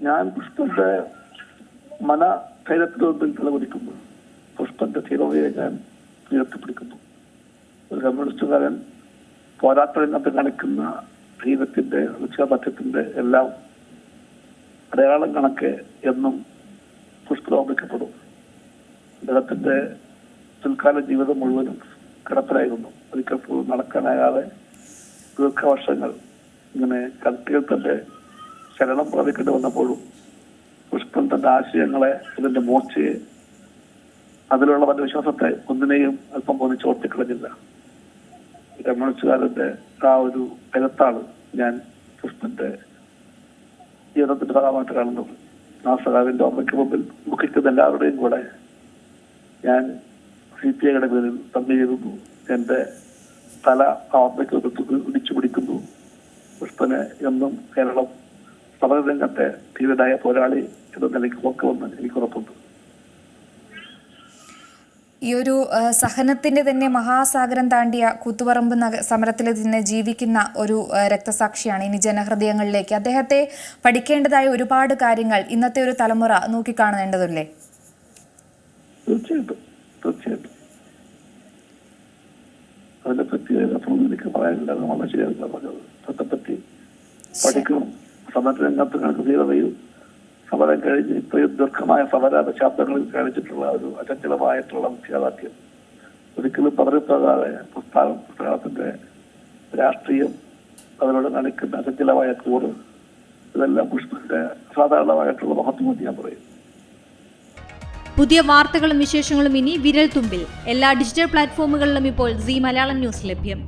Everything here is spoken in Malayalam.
ഞാൻ പുഷ്പന്റെ മന ധൈര്യത്തിന് മുമ്പിൽ പുഷ്പന്റെ ധീരതയെ ഞാൻ ഉയർത്തിപ്പിടിക്കുന്നു. ഒരു കമ്മ്യൂണിസ്റ്റുകാരൻ പോരാട്ടത്തിനകത്ത് കാണിക്കുന്ന ധീരത്തിന്റെ നിശ്ചയബദ്ധത്തിന്റെ എല്ലാം അടയാളം കണക്ക് എന്നും പുഷ്പലോപിക്കപ്പെടും അദ്ദേഹത്തിന്റെ പിൽക്കാല ജീവിതം മുഴുവനും കിടപ്പിലായിരുന്നു ഒരിക്കൽ പോലും നടക്കാനാകാതെ ദീർഘവർഷങ്ങൾ ഇങ്ങനെ കത്തിയിൽ തന്റെ ശരണം പ്രാപിക്കേണ്ടി വന്നപ്പോഴും പുഷ്പൻ തന്റെ ആശയങ്ങളെ അതിന്റെ മൂർച്ചയെ അതിലുള്ള മറ്റു വിശ്വാസത്തെ ഒന്നിനെയും അല്പം പോലും ചോർത്തിക്കളഞ്ഞില്ല കമ്മ്യൂണിസ്റ്റുകാരന്റെ ആ ഒരു കരുത്താണ് ഞാൻ പുഷ്പന്റെ ജീവിതത്തിന്റെ ഭാഗമായിട്ട് കാണുന്നത് ആ സഖാവിന്റെ ഓർമ്മയ്ക്ക് മുമ്പിൽ ദുഃഖിക്കുന്ന എല്ലാവരുടെയും കൂടെ ഞാൻ സി പി ഐയുടെ പേരിൽ സമ്മതിക്കുന്നു എന്റെ തല ആ ഓർമ്മയ്ക്ക് ഇടിച്ചു പിടിക്കുന്നു പുഷ്പനെ എന്നും കേരളം സമരരംഗത്തെ ധീരനായ പോരാളി എന്ന നിലയ്ക്ക് നോക്കുമെന്ന് എനിക്ക് ഉറപ്പുണ്ട് ഈ ഒരു സഹനത്തിന്റെ തന്നെ മഹാസാഗരം താണ്ടിയ കൂത്തുപറമ്പ് നഗ സമരത്തിൽ തന്നെ ജീവിക്കുന്ന ഒരു രക്തസാക്ഷിയാണ് ഇനി ജനഹൃദയങ്ങളിലേക്ക്. അദ്ദേഹത്തെ പഠിക്കേണ്ടതായ ഒരുപാട് കാര്യങ്ങൾ ഇന്നത്തെ ഒരു തലമുറ നോക്കിക്കാണേണ്ടതല്ലേ? തീർച്ചയായിട്ടും തീർച്ചയായിട്ടും. അതിനെപ്പറ്റി അപ്പുറം എനിക്ക് പറയാനില്ല നമ്മൾ പറഞ്ഞത്. സമരരംഗത്ത് ധീരതയും സമരം കഴിഞ്ഞ് ഇത്രയും ദീർഘമായ സമര ദശാബ്ദങ്ങളിൽ കാണിച്ചിട്ടുള്ള ഒരു അചഞ്ചലമായിട്ടുള്ള നിശ്ചയദാർഢ്യം ഒരിക്കലും പതറിപ്പോകാതെ പ്രസ്ഥാന പുസ്തകത്തിന്റെ രാഷ്ട്രീയം അതിനോട് നടക്കുന്ന അചഞ്ചലമായ കൂറ് ഇതെല്ലാം പുഷ്പത്തിന്റെ സാധാരണമായിട്ടുള്ള മഹത്വം ഞാൻ പറയും. പുതിയ വാർത്തകളും വിശേഷങ്ങളും ഇനി വിരൽ തുമ്പിൽ എല്ലാ ഡിജിറ്റൽ പ്ലാറ്റ്ഫോമുകളിലും ഇപ്പോൾ സി മലയാളം ന്യൂസ് ലഭ്യം.